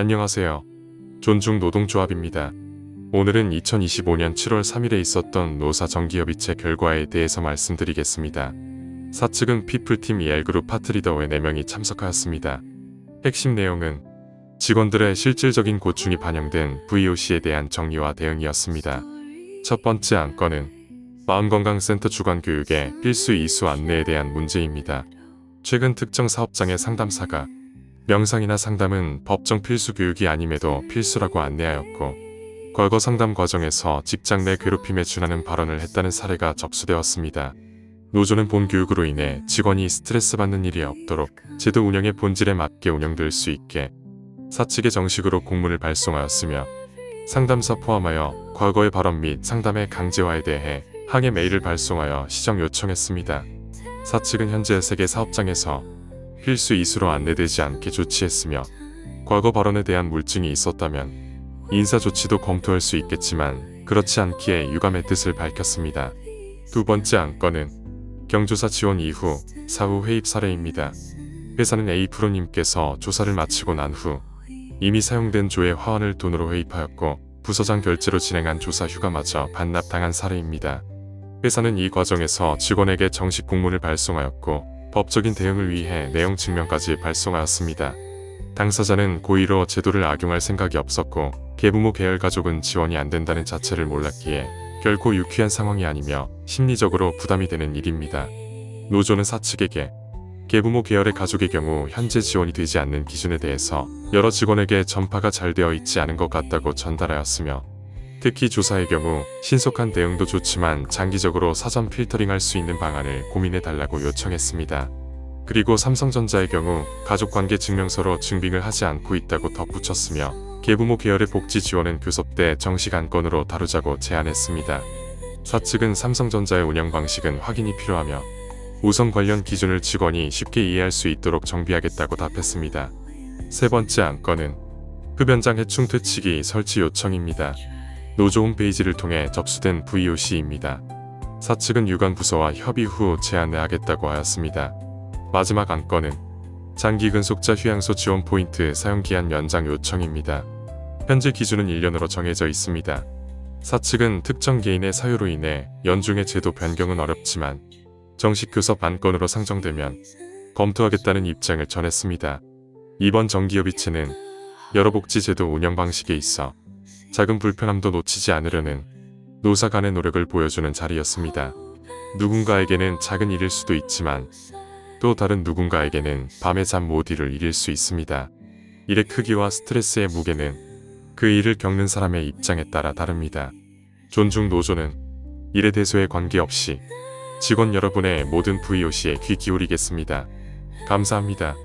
안녕하세요. 존중 노동조합입니다. 오늘은 2025년 7월 3일에 있었던 노사 정기협의체 결과에 대해서 말씀드리겠습니다. 사측은 피플팀 EL그룹 파트리더의 4명이 참석하였습니다. 핵심 내용은 직원들의 실질적인 고충이 반영된 VOC에 대한 정리와 대응이었습니다. 첫 번째 안건은 마음건강센터 주관 교육의 필수 이수 안내에 대한 문제입니다. 최근 특정 사업장의 상담사가 명상이나 상담은 법정 필수 교육이 아님에도 필수라고 안내하였고 과거 상담 과정에서 직장 내 괴롭힘에 준하는 발언을 했다는 사례가 접수되었습니다. 노조는 본 교육으로 인해 직원이 스트레스 받는 일이 없도록 제도 운영의 본질에 맞게 운영될 수 있게 사측에 정식으로 공문을 발송하였으며 상담사 포함하여 과거의 발언 및 상담의 강제화에 대해 항해 메일을 발송하여 시정 요청했습니다. 사측은 현재 세계 사업장에서 필수 이수로 안내되지 않게 조치했으며 과거 발언에 대한 물증이 있었다면 인사 조치도 검토할 수 있겠지만 그렇지 않기에 유감의 뜻을 밝혔습니다. 두 번째 안건은 경조사 지원 이후 사후 회입 사례입니다. 회사는 A 프로님께서 조사를 마치고 난 후 이미 사용된 조의 화환을 돈으로 회입하였고 부서장 결제로 진행한 조사 휴가마저 반납당한 사례입니다. 회사는 이 과정에서 직원에게 정식 공문을 발송하였고 법적인 대응을 위해 내용 증명까지 발송하였습니다. 당사자는 고의로 제도를 악용할 생각이 없었고 계부모 계열 가족은 지원이 안 된다는 자체를 몰랐기에 결코 유쾌한 상황이 아니며 심리적으로 부담이 되는 일입니다. 노조는 사측에게 계부모 계열의 가족의 경우 현재 지원이 되지 않는 기준에 대해서 여러 직원에게 전파가 잘 되어 있지 않은 것 같다고 전달하였으며 특히 조사의 경우 신속한 대응도 좋지만 장기적으로 사전 필터링할 수 있는 방안을 고민해 달라고 요청했습니다. 그리고 삼성전자의 경우 가족관계 증명서로 증빙을 하지 않고 있다고 덧붙였으며 계부모 계열의 복지 지원은 교섭 때 정식 안건으로 다루자고 제안했습니다. 사측은 삼성전자의 운영 방식은 확인이 필요하며 우선 관련 기준을 직원이 쉽게 이해할 수 있도록 정비하겠다고 답했습니다. 세 번째 안건은 흡연장 해충 퇴치기 설치 요청입니다. 노조 홈페이지를 통해 접수된 VOC입니다. 사측은 유관 부서와 협의 후 제안을 하겠다고 하였습니다. 마지막 안건은 장기 근속자 휴양소 지원 포인트 사용 기한 연장 요청입니다. 현재 기준은 1년으로 정해져 있습니다. 사측은 특정 개인의 사유로 인해 연중의 제도 변경은 어렵지만 정식 교섭 안건으로 상정되면 검토하겠다는 입장을 전했습니다. 이번 정기협의체는 여러 복지제도 운영 방식에 있어 작은 불편함도 놓치지 않으려는 노사 간의 노력을 보여주는 자리였습니다. 누군가에게는 작은 일일 수도 있지만 또 다른 누군가에게는 밤에 잠 못 이룰 일일 수 있습니다. 일의 크기와 스트레스의 무게는 그 일을 겪는 사람의 입장에 따라 다릅니다. 존중 노조는 일의 대소에 관계없이 직원 여러분의 모든 VOC에 귀 기울이겠습니다. 감사합니다.